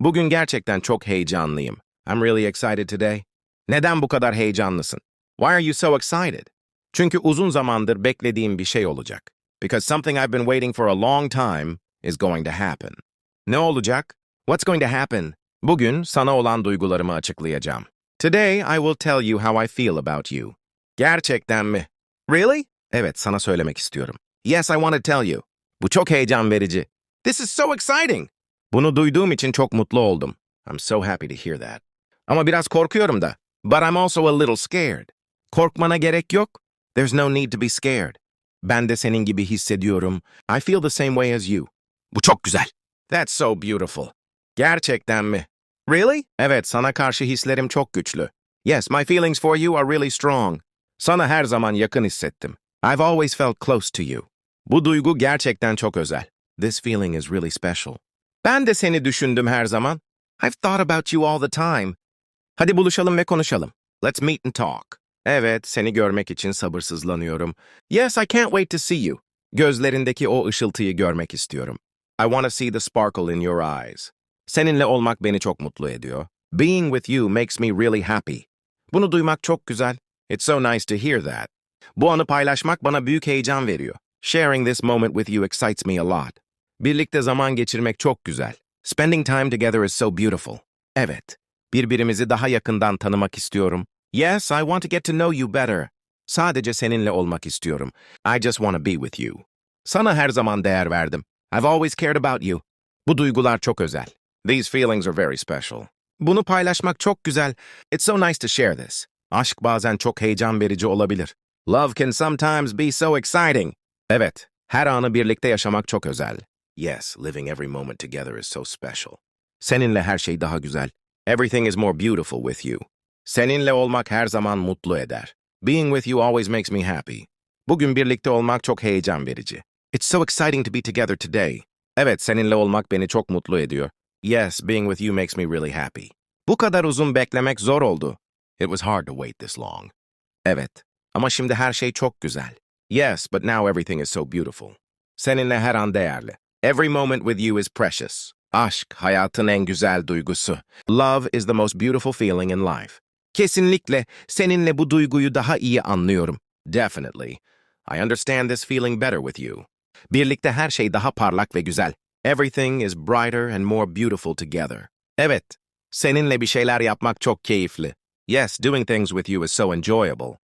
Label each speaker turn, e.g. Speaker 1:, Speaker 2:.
Speaker 1: Bugün gerçekten çok heyecanlıyım. I'm really excited today. Neden bu kadar heyecanlısın? Why are you so excited? Çünkü uzun zamandır beklediğim bir şey olacak. Because something I've been waiting for a long time is going to happen. Ne olacak? What's going to happen? Bugün sana olan duygularımı açıklayacağım. Today I will tell you how I feel about you. Gerçekten mi? Really? Evet, sana söylemek istiyorum. Yes, I want to tell you. Bu çok heyecan verici. This is so exciting. Bunu duyduğum için çok mutlu oldum. I'm so happy to hear that. Ama biraz korkuyorum da. But I'm also a little scared. Korkmana gerek yok. There's no need to be scared. Ben de senin gibi hissediyorum. I feel the same way as you. Bu çok güzel. That's so beautiful. Gerçekten mi? Really? Evet, sana karşı hislerim çok güçlü. Yes, my feelings for you are really strong. Sana her zaman yakın hissettim. I've always felt close to you. Bu duygu gerçekten çok özel. This feeling is really special. Ben de seni düşündüm her zaman. I've thought about you all the time. Hadi buluşalım ve konuşalım. Let's meet and talk. Evet, seni görmek için sabırsızlanıyorum. Yes, I can't wait to see you. Gözlerindeki o ışıltıyı görmek istiyorum. I want to see the sparkle in your eyes. Seninle olmak beni çok mutlu ediyor. Being with you makes me really happy. Bunu duymak çok güzel. It's so nice to hear that. Bu anı paylaşmak bana büyük heyecan veriyor. Sharing this moment with you excites me a lot. Birlikte zaman geçirmek çok güzel. Spending time together is so beautiful. Evet, birbirimizi daha yakından tanımak istiyorum. Yes, I want to get to know you better. Sadece seninle olmak istiyorum. I just want to be with you. Sana her zaman değer verdim. I've always cared about you. Bu duygular çok özel. These feelings are very special. Bunu paylaşmak çok güzel. It's so nice to share this. Aşk bazen çok heyecan verici olabilir. Love can sometimes be so exciting. Evet, her anı birlikte yaşamak çok özel. Yes, living every moment together is so special. Seninle her şey daha güzel. Everything is more beautiful with you. Seninle olmak her zaman mutlu eder. Being with you always makes me happy. Bugün birlikte olmak çok heyecan verici. It's so exciting to be together today. Evet, seninle olmak beni çok mutlu ediyor. Yes, being with you makes me really happy. Bu kadar uzun beklemek zor oldu. It was hard to wait this long. Evet, ama şimdi her şey çok güzel. Yes, but now everything is so beautiful. Seninle her an değerli. Every moment with you is precious. Aşk, hayatın en güzel duygusu. Love is the most beautiful feeling in life. Kesinlikle seninle bu duyguyu daha iyi anlıyorum. Definitely. I understand this feeling better with you. Birlikte her şey daha parlak ve güzel. Everything is brighter and more beautiful together. Evet, seninle bir şeyler yapmak çok keyifli. Yes, doing things with you is so enjoyable.